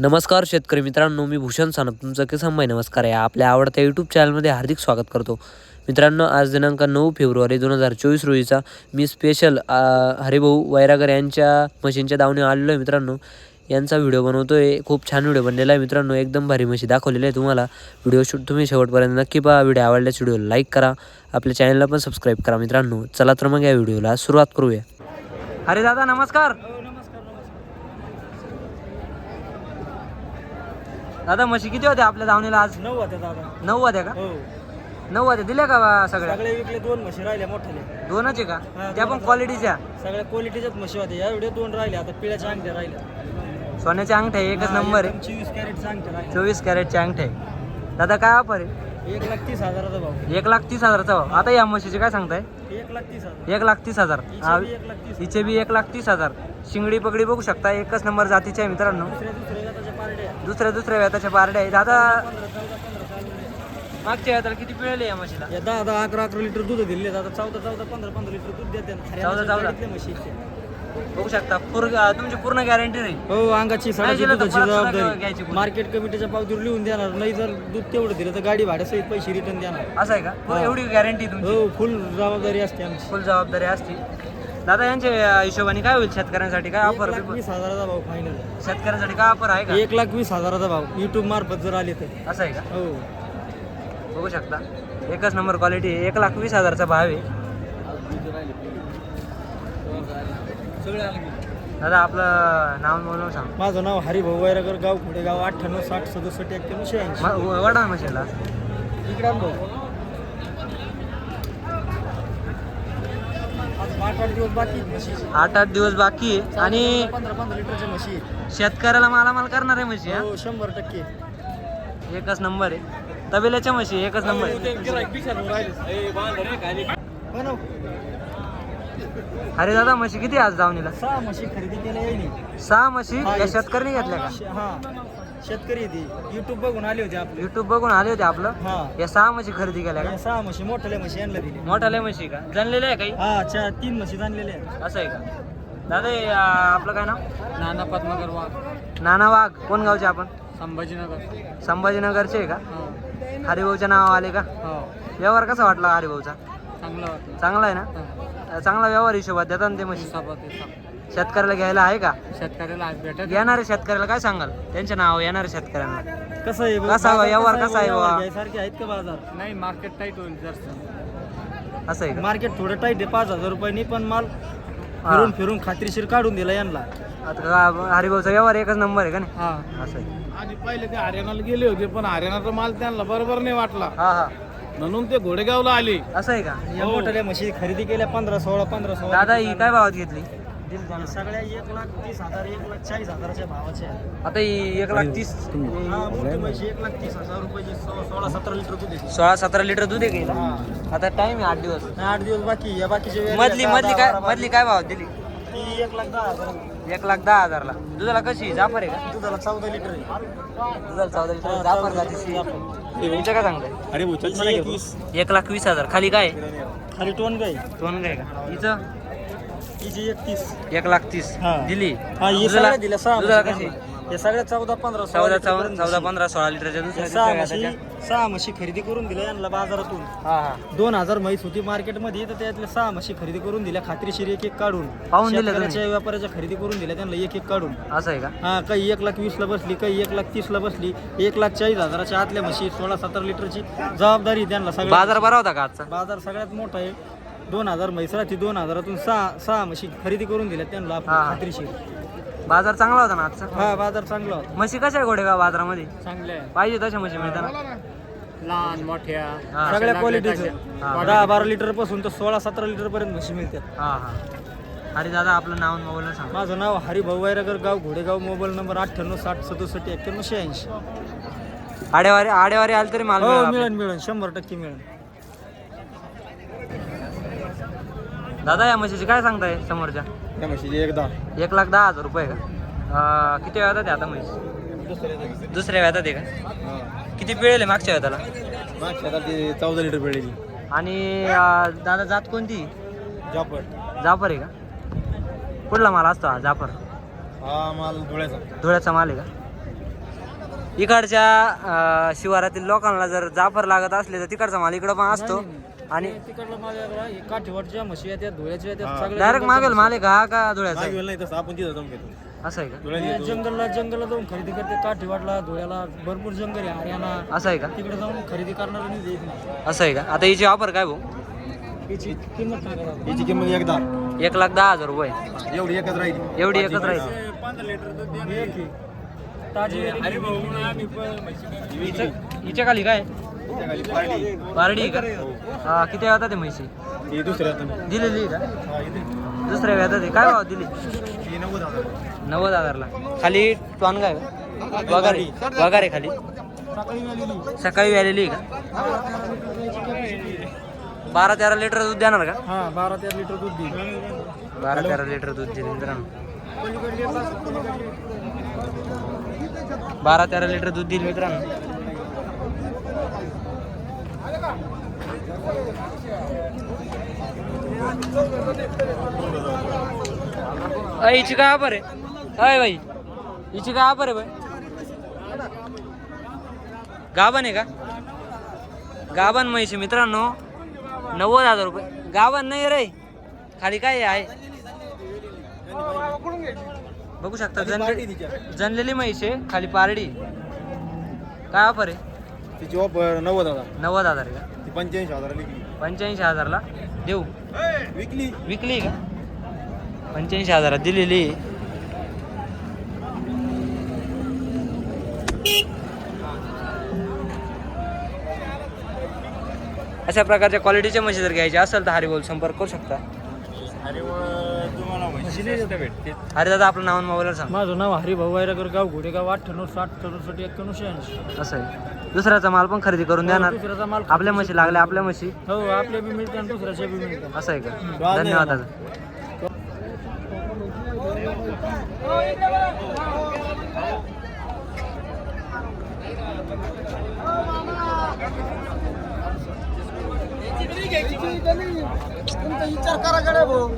नमस्कार शेतकरी मित्रांनो मी भूषण सानप. तुमचं किसान भाई नमस्कार. आहे आपल्या आवडत्या यूट्यूब चॅनलमध्ये हार्दिक स्वागत करतो. मित्रांनो आज दिनांक नऊ फेब्रुवारी दोन हजार चोवीस रोजीचा मी स्पेशल हरिभाऊ वैरागर यांच्या मशीनच्या दावणी आलेलो आहे मित्रांनो. यांचा व्हिडिओ बनवतो आहे खूप छान व्हिडिओ बनलेला आहे मित्रांनो. एकदम भारी म्हशी दाखवलेली आहे तुम्हाला. व्हिडिओ शूट तुम्ही शेवटपर्यंत नक्की पहा. व्हिडिओ आवडल्यास व्हिडिओ लाईक करा. आपल्या चॅनलला पण सबस्क्राईब करा मित्रांनो. चला तर मग या व्हिडिओला सुरुवात करूया. अरे दादा नमस्कार. दादा म्हशी किती होत्या आपल्या दावणीला आज? नऊ होत्या दादा. नऊ होत्या का? हो. नऊ होत्या. दिल्या का बा सगळ्या? सगळे विकले दोन म्हशी राहिल्या मोठ्याले दोनच आहे का? हा, त्या पण दोनच. क्वालिटीच्या सगळ्या क्वालिटीच्याच म्हशी होत्या. या एवढे दोन राहिले आता पिळ्याच्या अंगठ्या राहिल्या. सोन्याच्या अंगठ्या एकच नंबर आहे. चोवीस कॅरेटच्या अंगठ्या राहिल्या. चोवीस कॅरेटचे अंगठे आहे. दादा काय ऑफर आहे? एक लाख तीस हजाराचा भाव. एक लाख तीस हजारचा भाव. आता या म्हशीचे काय सांगताय? एक लाख तीस हजार. एक लाख तीस हजार. हा, हिचे बी एक लाख तीस हिचे बी एक लाख तीस हजार. शिंगडी पगडी बघू शकता. एकच नंबर जातीचे आहे मित्रांनो. दुसऱ्या दुसऱ्या. जाताच्या पारड्या दुसऱ्या दुसऱ्या व्याताच्या पारड्या आहे दादा पंधरा चौदा पंधरा चालू मागच्या व्याताला किती पिळले या म्हशीला? या दहा दहा अकरा अकरा लिटर दूध दिले. आता चौदा चौदा पंधरा पंधरा लिटर दूध देते ना. हरियाणाच्या चौदा. गाडीतल्या म्हशी आहेत त्या. बघू शकता. पूर्ण तुमची पूर्ण गॅरंटी राहील हो अंगाची साडाची दिलं तर दुधाची परत सुद्धा घ्यायची जबाबदारी. मार्केट कमिटीच्या पावतीवर लिहून देणार. नाही जर दूध तेवढं दिलं तर गाडी भाड्यासहित पैसे रिटर्न देणार. असं आहे का? हा. एवढी गॅरंटी तुमची? हो फुल जबाबदारी असते आमची. फुल जबाबदारी असते. दादा यांच्या हिशोबाने काय होईल शेतकऱ्यांसाठी? काय एक ऑफर लाख वीस हजाराचा भाव फायनल शेतकऱ्यांसाठी काय ऑफर आहे का? एक लाख वीस हजाराचा भाव. युट्यूब मार्फत जर आले तर. असं आहे का? हो. बघू शकता. एकच नंबर क्वालिटी एक लाख वीस हजारचा भाव आहे. दादा आपलं नाव म्हणून सांग. माझं नाव हरिभाऊ वैरागर गाव खुडेगाव अठ्ठ्याण्णव साठ सदुसष्ट एक्क्याण्णव शहाऐंशी. म- वडा मशीनला. इकडे आण भाऊ. आज आठ आठ दिवस बाकी आहेत म्हशीचे. आठ आठ दिवस बाकी आहे. आणि पंधरा पंधरा लिटरच्या म्हशी आहेत. शेतकऱ्याला मालामाल करणार आहे म्हशी हा? हो शंभर टक्के. एकच नंबर आहे. तबेल्याच्या म्हशी एकच नंबर आहे. बनव. अरे दादा म्हशी किती आज जाऊनीला सहा म्हशी खरेदी केल्या येईल सहा म्हशी हा, या शेतकऱ्यांनी घेतल्या का? हा. शेतकरी ती. युट्यूब बघून आले होते आपले. युट्यूब बघून आले होते आपलं? हा. या सहा म्हशी खरेदी केल्या का? या सहा म्हशी मोठ्याल्या म्हशी आणल्या दिली मोठ्याल्या म्हशी का? जाणलेल्या आहे काही? हा चार तीन म्हशी आणलेल्या आहेत. असं आहे का? दादा हे, आ, आपलं काय नाव? नाना पद्माकर वाघ. नाना वाघ. कोण गावचे आपण? संभाजीनगर. संभाजीनगरचे आहे का? हो. हरिभाऊच्या नाव आले का? हो. व्यवहार कसा वाटला हरिभाऊचा? चांगलं वाटलं चांगला आहे ना? चांगला व्यवहार हिशोबात देतात ना ते म्हशी. शेतकऱ्याला घ्यायला आहे का? शेतकऱ्याला भेटत येणाऱ्या शेतकऱ्याला काय सांगाल? त्यांचे नाव येणाऱ्या शेतकऱ्यांना. कसं आहे कसा आहे, व्यवहार कसा आहे बाबा? सारखे आहेत का बाजार? नाही मार्केट टाईट होईल जास्त. असं आहे का? मार्केट थोडं टाईट आहे पाच हजार रुपयांनी पण माल. फिरून फिरून खात्रीशीर काढून दिला यांना. आता का- हरिभाऊचा व्यवहार एकच नंबर आहे का नाही? हा. असं आहे. आधी पहिले ते हरियाणाला गेले होते पण हरियाणाचा माल त्यांना बरोबर नाही वाटला. हा हा. म्हणून ते घोडेगावला आले. असं आहे का? या मोठ्या म्हशी खरेदी केल्या पंधरा सोळा पंधरा सोळा. दादा ही काय भावात घेतली? सगळ्या एक लाख तीस हजार एक लाख चाळीस हजाराच्या भावाच्या आहेत. आता ही एक लाख तीस हा मोठी म्हशी एक लाख तीस हजार रुपयाची सोळा सोळा सतरा लिटर दूध सोळा सतरा लिटर दूध आहे का हिला? आता टाइम आहे आठ दिवस. नाही, आठ दिवस बाकी या बाकीचे वेगळे मधली दहा- मधली दहा- काय बारा- मधली काय भावात दिली? ती एक लाख दहा हजार एक लाख दहा हजारला. दुधाला कशी? जाफर आहे का? दुधाला चौदा लिटर आहे. दुधाला चौदा लिटर जाफर जातीची. तुमचं काय सांगताय अरे एक लाख वीस. हजार. खाली काय खाली टोन गाई दोन काय का? हिचं एक लाख तीस. हा. दिली. हा हे दुधाला सगळ्या दिल्या सहा दुधाला म्हशी. कशी? त्यांना. हे सगळ्या चौदा पंधरा चौदा. पंधरा सोळा लिटरच्या दुसऱ्या सहा म्हशी. व्याताच्या. सहा म्हशी खरेदी करून दिल्या यांना बाजारातून. हा हा. दोन हजार म्हैस होती मार्केटमध्ये तर त्यातल्या सहा म्हशी खरेदी करून दिल्या खात्रीशीर एक एक काढून. पाहून दिल्या तुम्ही? शेतकऱ्याच्या व्यापाऱ्याच्या खरेदी करून दिल्या त्यांना एक एक काढून. असं आहे का? हा काही एक लाख वीसला बसली काही एक लाख तीसला बसली एक लाख चाळीस हजाराच्या आतल्या म्हशी सोळा सतरा लिटरची जबाबदारी त्यांना सगळ्या बाजार बरा होता का आजचा? बाजार सगळ्यात मोठा आहे. दोन हजार म्हैस राहते दोन हजारातून सहा सहा म्हशी खरेदी करून दिल्या त्यांना आपण हा. खात्रीशीर. बाजार चांगला होता ना आजचा? हा बाजार चांगला होता. म्हशी कशा आहे घोडेगाव बाजारामध्ये? चांगले पाहिजे तशा म्हशी मिळताना? लहान मोठ्या. हा. सगळ्या हा. क्वालिटीचं दहा बारा लिटरपासून तर सोळा सतरा लिटर पर्यंत म्हशी मिळतात. हा हा. अरे दादा आपलं नाव आणि मोबाईल सांग. माझं नाव हरिभाऊ वैरागर गाव घोडेगाव मोबाईल नंबर अठ्ठ्याण्णव साठ सदुसष्ट एक्क्याण्णव शहाऐंशी. आडेवारी आडेवारी आले तरी माल हो मिळेल मिळेल मिळेल. शंभर टक्के मिळेल. दादा या म्हशीची काय सांगताय समोरच्या? त्या म्हशीची एकदा एक लाख दहा हजार रुपये का? अं, किती वेळात आहे आता म्हैस? दुसऱ्या वेळात आहे का? किती पिळेल आहे मागच्या वेळाला? मागच्या आता ती चौदा लिटर पेळेली. आणि अं, दादा जात कोणती? जापट जाफर आहे का? कुठला माल असतो हा जाफर? हा माल धुळ्याचा. धुळ्याचा माल आहे का? इकडच्या अं, शिवारातील लोकांना जर जाफर लागत असले तर तिकडचा माल इकडं पण असतो. आणि तिकडला हे काठीवाडच्या म्हशी येतात धुळ्याच्या सगळ्या डायरेक्ट मागेल माल का का धुळ्याचा? मागेल नाही तसं आपण तिथं जाऊन घेतो. असं आहे का? हे जंगलला जंगलला जाऊन खरेदी करते काठीवाडला धुळ्याला भरपूर जंगल आहे हरियाणा. असं आहे का? तिकडे जाऊन खरेदी करणार नाही देत नाही. असं आहे का? आता हिची ऑफर काय भाऊ? याची किंमत काय करावं याची किंमत एकदा एक लाख दहा हजार रुपये. एवढी एकच राहिली. एवढी एकच राहील. एक आहे. ताजी हिच्या हिच्या खाली काय? पारडी. पारडी आहे का? हा किती वेळात ते म्हैशी? ही दुसऱ्या. दिलेली आहे का? हा. दुसऱ्या वेळात आहे काय भाव दिली? नव्वद हजार. नव्वद हजारला. खाली टॉन काय? वगारे. वगारे खाली. सकाळी आलेली आहे का? बारा तेरा लिटर दूध देणार का? हा बारा तेरा लिटर दूध देईल. बारा तेरा लिटर दूध देईल मित्रांनो. बारा तेरा लिटर दूध देईल मित्रांनो. अय, हिची काय ऑफर आहे? अय बाई. हिची काय ऑफर आहे बाई? गाभण आहे का? गाभण म्हैशी मित्रांनो. नव्वद हजार रुपये. गाभण नाही रे. खाली काय आहे? बघू शकता जनले जनलेली म्हैस आहे खाली पारडी. काय ऑफर आहे? तिची ऑफर नव्वद हजार. नव्वद हजार आहे का? पंच्याऐंशी हजार विकली. पंच्याऐंशी हजारला? देऊ. विकली. विकली का? पंच्याऐंशी हजारात दिलेली. अशा प्रकारच्या क्वालिटीच्या म्हशी जर घ्यायच्या असेल तर हरिबोल संपर्क करू शकता. अरे दादा आपलं नाव आणि मोबाईलवर सांग. माझं नाव हरिभाऊ वायरागर गाव घोडेगाव अठ्ठ्याण्णव साठ चौसष्ट एक्क्याण्णव शहाऐंशी. असं आहे. दुसऱ्याचा माल पण खरेदी करून देणार. दुसऱ्याचा माल आपल्या म्हशी लागल्या आपल्या म्हशी. हो आपल्या बी मिळतात आणि दुसऱ्याच्या बी मिळतात असं आहे का? धन्यवाद दादा. विचार करा गड्या भाऊ.